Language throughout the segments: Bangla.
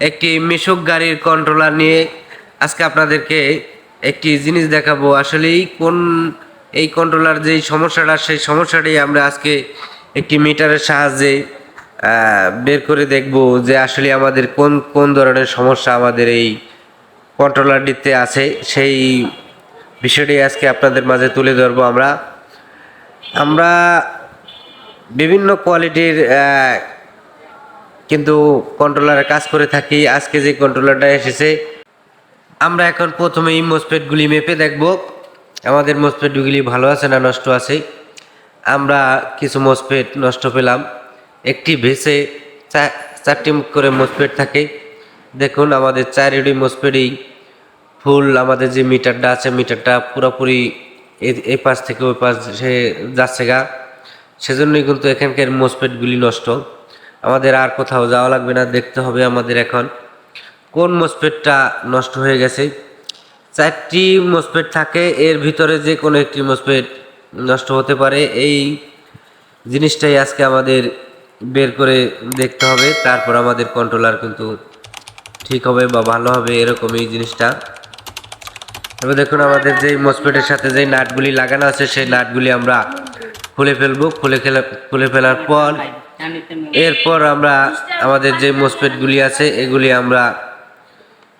একটি মিশুক গাড়ির কন্ট্রোলার নিয়ে আজকে আপনাদেরকে একটি জিনিস দেখাবো। আসলেই কোন এই কন্ট্রোলার যেই সমস্যাটা, সেই সমস্যাটি আমরা আজকে একটি মিটারের সাহায্যে বের করে দেখব যে আসলে আমাদের কোন কোন ধরনের সমস্যা আমাদের এই কন্ট্রোলারটিতে আছে। সেই বিষয়টি আজকে আপনাদের মাঝে তুলে ধরবো আমরা। আমরা বিভিন্ন কোয়ালিটির কিন্তু কন্ট্রোলারে কাজ করে থাকি। আজকে যে কন্ট্রোলারটা এসেছে, আমরা এখন প্রথমেই মোসপেটগুলি মেপে দেখব। আমাদের মোসপেটগুলি ভালো আছে না নষ্ট আছে? আমরা কিছু মোসপেট নষ্ট পেলাম। একটি ভেসে চারটি করে মোসপেট থাকে। দেখুন, আমাদের চারিটি মোসপেটই ফুল। আমাদের যে মিটারটা আছে, মিটারটা পুরোপুরি এই পাশ থেকে ওই পাশ যাচ্ছে গা। সেজন্যই কিন্তু এখানকার মোসপেটগুলি নষ্ট। আমাদের আর কোথাও যাওয়া লাগবে না, দেখতে হবে আমাদের এখন। কোন মোসপেটটা নষ্ট হয়ে গেছে? চারটি মোসপেট থাকে, এর ভিতরে যে কোনো একটি মোসপেট নষ্ট হতে পারে। এই জিনিসটাই আজকে আমাদের বের করে দেখতে হবে। তারপর আমাদের কন্ট্রোলার কিন্তু ঠিক হবে বা ভালো হবে এরকমই জিনিসটা। তবে দেখুন, আমাদের যে মসপেটের সাথে যে নাটগুলি লাগানো আছে, সেই নাটগুলি আমরা খুলে ফেলব। খুলে ফেলা খুলে ফেলার পর এরপর আমরা আমাদের যে মসপেটগুলি আছে, এগুলি আমরা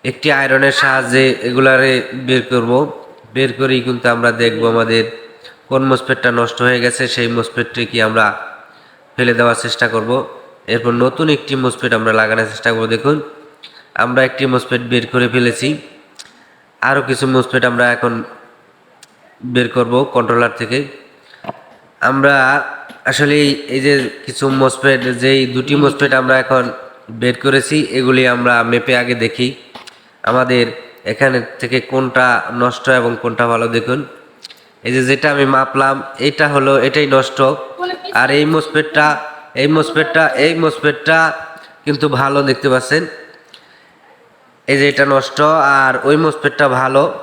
একটি আয়রনের সাহায্যে এগুলারে বের করব। বের করেই কিন্তু আমরা দেখব আমাদের কোন মসপেটটা নষ্ট হয়ে গেছে, সেই মসপেটটি কি আমরা ফেলে দেওয়ার চেষ্টা করব। এরপর নতুন একটি মসপেট আমরা লাগানোর চেষ্টা করব, দেখুন। আমরা একটি মসপেট বের করে ফেলেছি। আরও কিছু মসপেট আমরা এখন বের করব কন্ট্রোলার থেকে। আমরা আসলে এই- যে কিছু মসপেট যেই দুটি মসপেট আমরা এখন বের করেছি, এগুলি আমরা মেপে আগে দেখি। আমাদের এখানে থেকে কোনটা নষ্ট এবং কোনটা ভালো দেখুন। এই যে যেটা আমি মাপলাম, এটা হলো, এটাই নষ্ট। আর এই মসপেটটা এই মসপেটটা এই মসপেটটা কিন্তু ভালো দেখতে পাচ্ছেন। এই যে এটা নষ্ট, আর ওই মসপেটটা ভালো।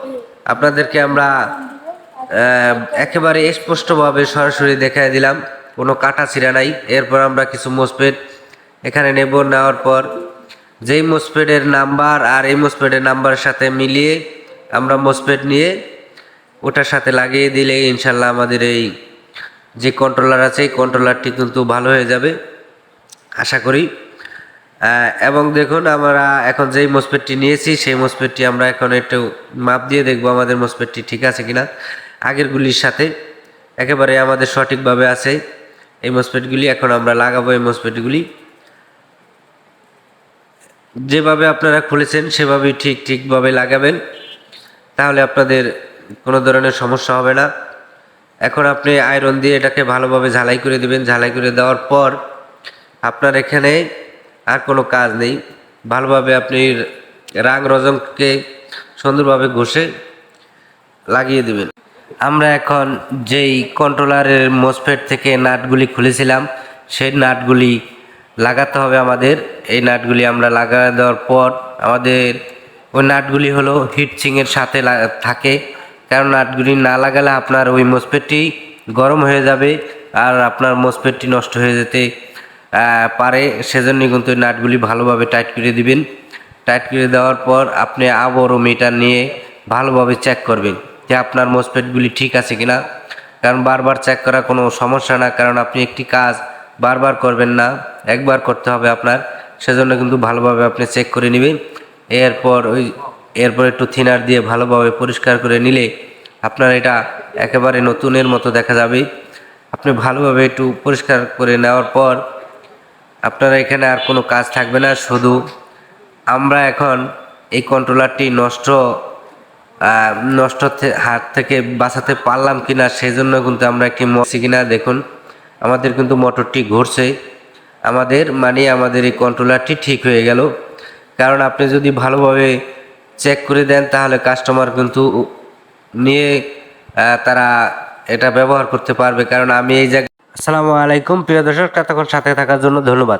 আপনাদেরকে আমরা একেবারে স্পষ্টভাবে সরাসরি দেখাই দিলাম, কোনো কাটা ছিঁড়া নাই। এরপর আমরা কিছু মোসপেড এখানে নেব, নেওয়ার পর যেই মোসপেডের নাম্বার আর এই মসপেটের নাম্বারের সাথে মিলিয়ে আমরা মোসপেড নিয়ে ওটার সাথে লাগিয়ে দিলে ইনশাল্লাহ আমাদের এই যে কন্ট্রোলার আছে, এই কন্ট্রোলারটি কিন্তু ভালো হয়ে যাবে, আশা করি। এবং দেখুন আমরা এখন যেই মসপেটটি নিয়েছি, সেই মসপেটটি আমরা এখন একটু মাপ দিয়ে দেখব আমাদের মসপেটটি ঠিক আছে কিনা। আগেরগুলির সাথে। একেবারে আমাদের সঠিকভাবে আছে এই মসপেটগুলি। এখন আমরা লাগাবো এই মসপেটগুলি। যেভাবে আপনারা খুলেছেন, সেভাবেই ঠিক ঠিকভাবে লাগাবেন। তাহলে আপনাদের কোনো ধরনের সমস্যা হবে না। এখন আপনি আয়রন দিয়ে এটাকে ভালোভাবে ঝালাই করে দেবেন। ঝালাই করে দেওয়ার পর আপনার এখানে আর কোনো কাজ নেই। ভালোভাবে আপনি রাং রজংকে সুন্দরভাবে ঘষে লাগিয়ে দেবেন। আমরা এখন যেই কন্ট্রোলারের মোসফেট থেকে নাটগুলি খুলেছিলাম, সেই নাটগুলি লাগাতে হবে আমাদের। এই নাটগুলি আমরা লাগা দেওয়ার পর আমাদের ওই নাটগুলি হলো হিটচিংয়ের সাথে থাকে। কারণ নাটগুলি না লাগালে আপনার ওই মোসপেটটি গরম হয়ে যাবে আর আপনার মোসপেটটি নষ্ট হয়ে যেতে পারে। সেজন্য কিন্তু ওই নাটগুলি ভালোভাবে টাইট করে দিবেন। টাইট করে দেওয়ার পর আপনি আবারও মিটার নিয়ে ভালোভাবে চেক করবেন। যে আপনার মোসপেটগুলি ঠিক আছে কিনা। কারণ বারবার চেক করা কোনো সমস্যা না, কারণ আপনি একটি কাজ বারবার করবেন না, একবার করতে হবে আপনার। সেজন্য কিন্তু ভালোভাবে আপনি চেক করে নেবেন। এরপর ওই, এরপর একটু থিনার দিয়ে ভালোভাবে পরিষ্কার করে নিলে আপনার এটা একেবারে নতুনের মতো দেখা যাবে। আপনি ভালোভাবে একটু পরিষ্কার করে নেওয়ার পর আপনারা এখানে আর কোনো কাজ থাকবে না। শুধু আমরা এখন এই কন্ট্রোলারটি নষ্ট নষ্ট হাত থেকে বাঁচাতে পারলাম কিনা সেই জন্য কিন্তু আমরা একটি মরছি কিনা দেখুন। আমাদের কিন্তু মোটরটি ঘুরছে। আমাদের মানে আমাদের এই কন্ট্রোলারটি ঠিক হয়ে গেল। কারণ আপনি যদি ভালোভাবে চেক করে দেন, তাহলে কাস্টমার কিন্তু নিয়ে তারা এটা ব্যবহার করতে পারবে। কারণ আমি এই জায়গায় আসসালামু আলাইকুম। প্রিয় দর্শক, ততক্ষণ সাথে থাকার জন্য ধন্যবাদ।